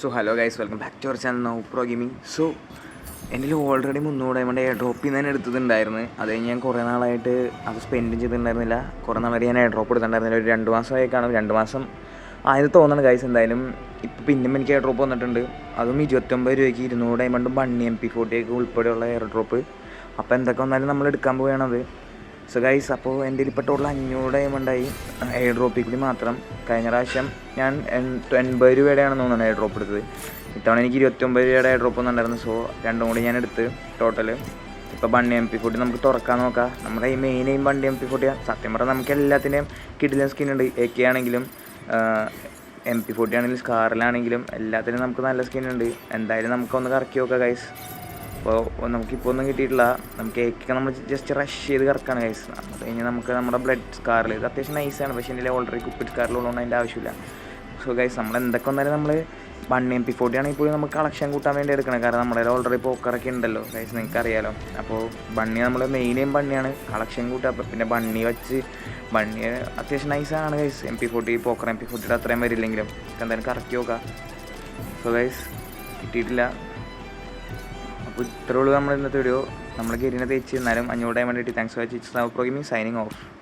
So hello guys welcome back to our channel now pro gaming so എന്റെ already മുന്നൂറ് diamond air ഡ്രോപ്പിൽ നിന്ന് എടുത്തിട്ടുണ്ടായിരുന്നു. അത് ഞാൻ കുറേ നാളായിട്ട് അത് സ്പെൻഡ് ചെയ്തിട്ടുണ്ടായിരുന്നില്ല. കുറേ നാളായിട്ട് ഞാൻ എയർ ഡ്രോപ്പ് എടുത്തിട്ടുണ്ടായിരുന്നില്ല. ഒരു രണ്ട് മാസമായി കാണും രണ്ട് മാസം ആയത് തോന്നുന്നു ഗൈസ് എന്തായാലും ഇപ്പോൾ പിന്നെയും എനിക്ക് എയർ ഡ്രോപ്പ് വന്നിട്ടുണ്ട്. അതും ഇരുപത്തൊമ്പത് രൂപയ്ക്ക് ഇരുന്നൂറ് ഡയമണ്ടും വൺ എം പി ഫോർട്ടിയൊക്കെ ഉൾപ്പെടെയുള്ള എയർ ഡ്രോപ്പ് അപ്പോൾ എന്തൊക്കെ വന്നാലും നമ്മൾ എടുക്കാൻ പോവുകയാണത് സോ ഗൈസ് അപ്പോൾ എന്റെ ടോട്ടൽ അഞ്ഞൂറ് ഡയമണ്ടായി എയർ ഡ്രോപ്പിൽ കൂടി മാത്രം. കഴിഞ്ഞ പ്രാവശ്യം ഞാൻ എൺ- എൺപത് രൂപയുടെയാണെന്ന് തോന്നുന്നു എയർ ഡ്രോപ്പ് എടുത്തത്. ഇത്തവണ എനിക്ക് ഇരുപത്തൊമ്പത് രൂപയുടെ എയർ ഡ്രോപ്പ് ഒന്നുണ്ടായിരുന്നു സോ രണ്ടും കൂടി ഞാൻ എടുത്ത് ടോട്ടൽ ഇപ്പോൾ ബണ്ണി എം പി ഫോർട്ടി നമുക്ക് തുറക്കാൻ നോക്കാം. നമ്മുടെ ഈ main aim bunny M P ഫോർട്ടിയാണ് സത്യം പറഞ്ഞാൽ നമുക്ക് എല്ലാത്തിന്റെയും കിഡിലും സ്കിൻ ഉണ്ട്. എ കെ ആണെങ്കിലും എം പി ഫോർട്ടി ആണെങ്കിലും സ്കാറിലാണെങ്കിലും എല്ലാത്തിനും നമുക്ക് നല്ല സ്കിൻ ഉണ്ട്. എന്തായാലും നമുക്കൊന്ന് കറക്കി നോക്കാം ഗൈസ് അപ്പോൾ നമുക്കിപ്പോൾ ഒന്നും കിട്ടിയിട്ടില്ല. നമുക്ക് ഏക്കൊക്കെ നമ്മൾ ജസ്റ്റ് റഷ് ചെയ്ത് കറക്കാണ് കൈസ് അത് കഴിഞ്ഞ് നമുക്ക് നമ്മുടെ ബ്ലഡ് സ്കാറിൽ ഇത് അത്യാവശ്യം നൈസാണ് പക്ഷേ എന്റെ ഓൾറെഡി കുപ്പിഡ് സ്കാറിലുള്ളതുകൊണ്ട് അതിന്റെ ആവശ്യമില്ല. സോ ഗൈസ് നമ്മൾ എന്തൊക്കെ വന്നാലും നമ്മൾ വൺ എം പി ഫോർട്ടി ആണെങ്കിൽ പോലും നമുക്ക് കളക്ഷൻ കൂട്ടാൻ വേണ്ടി എടുക്കണം. കാരണം നമ്മുടെ ഓൾറെഡി പോക്കറൊക്കെ ഉണ്ടല്ലോ ഗൈസ് നിങ്ങൾക്ക് അറിയാലോ അപ്പോൾ ബണ്ണി നമ്മൾ മെയിനെയും ബണ്ണിയാണ് കളക്ഷൻ കൂട്ടുക. അപ്പോൾ പിന്നെ ബണ്ണി വെച്ച് ബണ്ണി അത്യാവശ്യം നൈസാണ് guys M P forty poker M P ഫോർട്ടിയുടെ അത്രയും വരില്ലെങ്കിലും. എന്തായാലും കറക്കി നോക്കാം. സോ ഗൈസ് കിട്ടിയിട്ടില്ല. അപ്പോൾ ഇത്രയുള്ളൂ നമ്മുടെ ഇന്നത്തെ വീഡിയോ നമ്മൾ ഗെരിനെ തേച്ച് എന്നാലും അഞ്ഞൂറ് ഡയമണ്ട് കിട്ടി. Thanks for watching programming signing off